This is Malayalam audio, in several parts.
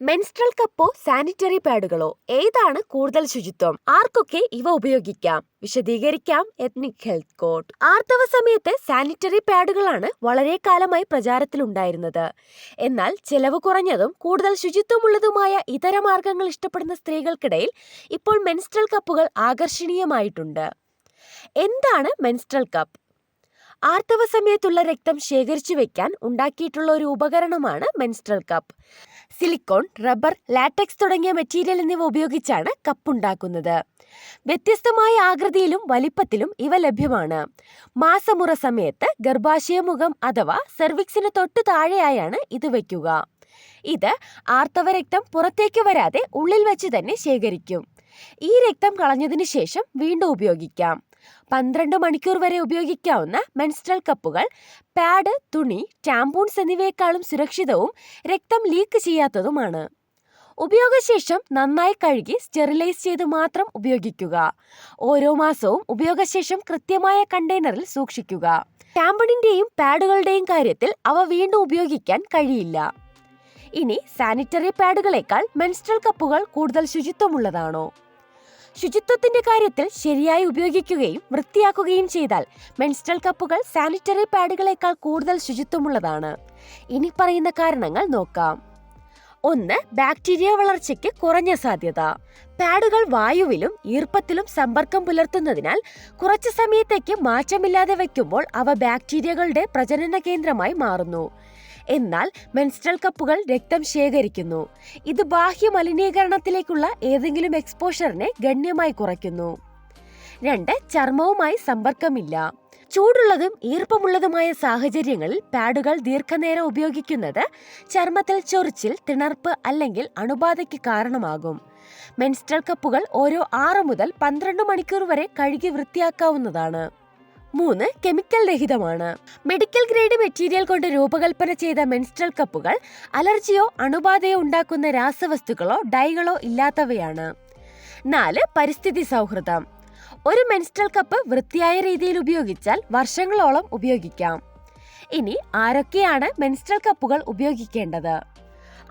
Menstrual കപ്പോ sanitary പാഡുകളോ? ഏതാണ് കൂടുതൽ ശുചിത്വം? ആർക്കൊക്കെ ഇവ ഉപയോഗിക്കാം? വിശദീകരിക്കാം എത്നിക് ഹെൽത്ത് കോഡ്. ആർത്തവ സമയത്ത് സാനിറ്ററി പാഡുകളാണ് വളരെ കാലമായി പ്രചാരത്തിലുണ്ടായിരുന്നത്. എന്നാൽ ചെലവ് കുറഞ്ഞതും കൂടുതൽ ശുചിത്വമുള്ളതുമായ ഇതര മാർഗങ്ങൾ ഇഷ്ടപ്പെടുന്ന സ്ത്രീകൾക്കിടയിൽ ഇപ്പോൾ മെൻസ്ട്രൽ കപ്പുകൾ ആകർഷണീയമായിട്ടുണ്ട്. എന്താണ് മെൻസ്ട്രൽ കപ്പ്? ആർത്തവ സമയത്തുള്ള രക്തം ശേഖരിച്ചു വെക്കാൻ ഉണ്ടാക്കിയിട്ടുള്ള ഒരു ഉപകരണമാണ് menstrual cup. Silicone rubber latex തുടങ്ങിയ മെറ്റീരിയൽ എന്നിവ ഉപയോഗിച്ചാണ് കപ്പ് ഉണ്ടാക്കുന്നത്. വ്യത്യസ്തമായ ആകൃതിയിലും വലിപ്പത്തിലും ഇവ ലഭ്യമാണ്. മാസമുറ സമയത്ത് ഗർഭാശയമുഖം അഥവാ സെർവിക്സിന് തൊട്ടു താഴെയായാണ് ഇത് വയ്ക്കുക ഇത് ആർത്തവ രക്തം പുറത്തേക്ക് വരാതെ ഉള്ളിൽ വെച്ച് തന്നെ ശേഖരിക്കും. ഈ രക്തം കളഞ്ഞതിനു ശേഷം വീണ്ടും ഉപയോഗിക്കാം. പന്ത്രണ്ട് മണിക്കൂർ വരെ ഉപയോഗിക്കാവുന്ന മെൻസ്ട്രൽ കപ്പുകൾ പാഡ് തുണി ടാമ്പൂൺസ് എന്നിവയെക്കാളും സുരക്ഷിതവും രക്തം ലീക്ക് ചെയ്യാത്തതുമാണ്. ഉപയോഗശേഷം നന്നായി കഴുകി സ്റ്റെറിലൈസ് ചെയ്ത് മാത്രം ഉപയോഗിക്കുക. ഓരോ മാസവും ഉപയോഗശേഷം കൃത്യമായ കണ്ടെയ്നറിൽ സൂക്ഷിക്കുക. ടാമ്പണിന്റെയും പാഡുകളുടെയും കാര്യത്തിൽ അവ വീണ്ടും ഉപയോഗിക്കാൻ കഴിയില്ല. ഇനി സാനിറ്ററി പാഡുകളേക്കാൾ മെൻസ്ട്രൽ കപ്പുകൾ കൂടുതൽ ശുചിത്വമുള്ളതാണോ? ശുചിത്വത്തിന്റെ കാര്യത്തിൽ ശരിയായി ഉപയോഗിക്കുകയും വൃത്തിയാക്കുകയും ചെയ്താൽ മെൻസ്ട്രൽ കപ്പുകൾ സാനിറ്ററി പാഡുകളേക്കാൾ കൂടുതൽ ശുചിത്വമുള്ളതാണ്. ഇനി പറയുന്ന കാരണങ്ങൾ നോക്കാം. ഒന്ന് ബാക്ടീരിയ വളർച്ചയ്ക്ക് കുറഞ്ഞ സാധ്യത. പാഡുകൾ വായുവിലും ഈർപ്പത്തിലും സമ്പർക്കം പുലർത്തുന്നതിനാൽ കുറച്ചു സമയത്തേക്ക് മാറ്റമില്ലാതെ വയ്ക്കുമ്പോൾ അവ ബാക്ടീരിയകളുടെ പ്രജനന കേന്ദ്രമായി മാറുന്നു. എന്നാൽ മെൻസ്ട്രൽ കപ്പുകൾ രക്തം ശേഖരിക്കുന്നു. ഇത് ബാഹ്യ മലിനീകരണത്തിലേക്കുള്ള ഏതെങ്കിലും എക്സ്പോഷറിനെ ഗണ്യമായി കുറയ്ക്കുന്നു. രണ്ട് ചർമ്മവുമായി സമ്പർക്കമില്ല. ചൂടുള്ളതും ഈർപ്പമുള്ളതുമായ സാഹചര്യങ്ങളിൽ പാഡുകൾ ദീർഘനേരം ഉപയോഗിക്കുന്നത് ചർമ്മത്തിൽ ചൊറിച്ചിൽ തിണർപ്പ് അല്ലെങ്കിൽ അണുബാധയ്ക്ക് കാരണമാകും. മെൻസ്ട്രൽ കപ്പുകൾ ഓരോ ആറ് മുതൽ പന്ത്രണ്ട് മണിക്കൂർ വരെ കഴുകി വൃത്തിയാക്കാവുന്നതാണ്. മൂന്ന് കെമിക്കൽ രഹിതമാണ്. മെഡിക്കൽ ഗ്രേഡ് മെറ്റീരിയൽ കൊണ്ട് രൂപകൽപ്പന ചെയ്ത മെൻസ്ട്രൽ കപ്പുകൾ അലർജിയോ അണുബാധയോ ഉണ്ടാക്കുന്ന രാസവസ്തുക്കളോ ഡൈകളോ ഇല്ലാത്തവയാണ്. നാല് പരിസ്ഥിതി സൗഹൃദം. ഒരു മെൻസ്ട്രൽ കപ്പ് വൃത്തിയായ രീതിയിൽ ഉപയോഗിച്ചാൽ വർഷങ്ങളോളം ഉപയോഗിക്കാം. ഇനി ആരൊക്കെയാണ് മെൻസ്ട്രൽ കപ്പുകൾ ഉപയോഗിക്കേണ്ടത്?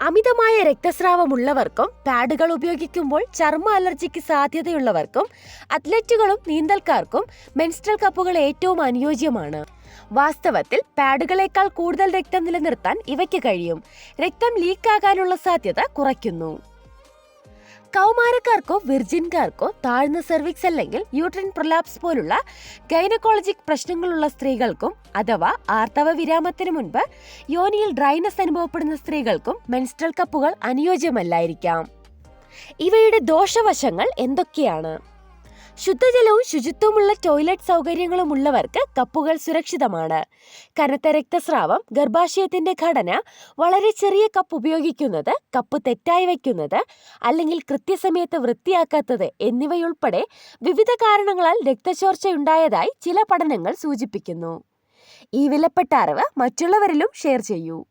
അമിതമായ രക്തസ്രാവമുള്ളവർക്കും പാഡുകൾ ഉപയോഗിക്കുമ്പോൾ ചർമ്മ അലർജിക്ക് സാധ്യതയുള്ളവർക്കും അത്ലറ്റുകളും നീന്തൽക്കാർക്കും മെൻസ്ട്രൽ കപ്പുകൾ ഏറ്റവും അനുയോജ്യമാണ്. വാസ്തവത്തിൽ പാഡുകളേക്കാൾ കൂടുതൽ രക്തം നിലനിർത്താൻ ഇവയ്ക്ക് കഴിയും. രക്തം ലീക്കാകാനുള്ള സാധ്യത കുറയ്ക്കുന്നു. കൗമാരക്കാർക്കോ വിർജിൻകാർക്കോ താഴ്ന്ന സെർവിക്സ് അല്ലെങ്കിൽ യൂട്രിൻ പ്രൊലാപ്സ് പോലുള്ള ഗൈനക്കോളജിക് പ്രശ്നങ്ങളുള്ള സ്ത്രീകൾക്കും അഥവാ ആർത്തവ വിരാമത്തിന് മുൻപ് യോനിയിൽ ഡ്രൈനസ് അനുഭവപ്പെടുന്ന സ്ത്രീകൾക്കും മെൻസ്ട്രൽ കപ്പുകൾ അനുയോജ്യമല്ലായിരിക്കാം. ഇവയുടെ ദോഷവശങ്ങൾ എന്തൊക്കെയാണ്? ശുദ്ധജലവും ശുചിത്വമുള്ള ടോയ്ലറ്റ് സൗകര്യങ്ങളും ഉള്ളവർക്ക് കപ്പുകൾ സുരക്ഷിതമാണ്. കനത്ത രക്തസ്രാവം ഗർഭാശയത്തിന്റെ ഘടന വളരെ ചെറിയ കപ്പ് ഉപയോഗിക്കുന്നത് കപ്പ് തെറ്റായി വയ്ക്കുന്നത് അല്ലെങ്കിൽ കൃത്യസമയത്ത് വൃത്തിയാക്കാത്തത് എന്നിവയുൾപ്പെടെ വിവിധ കാരണങ്ങളാൽ രക്തചോർച്ചയുണ്ടായതായി ചില പഠനങ്ങൾ സൂചിപ്പിക്കുന്നു. ഈ വിലപ്പെട്ട അറിവ് മറ്റുള്ളവരിലും ഷെയർ ചെയ്യൂ.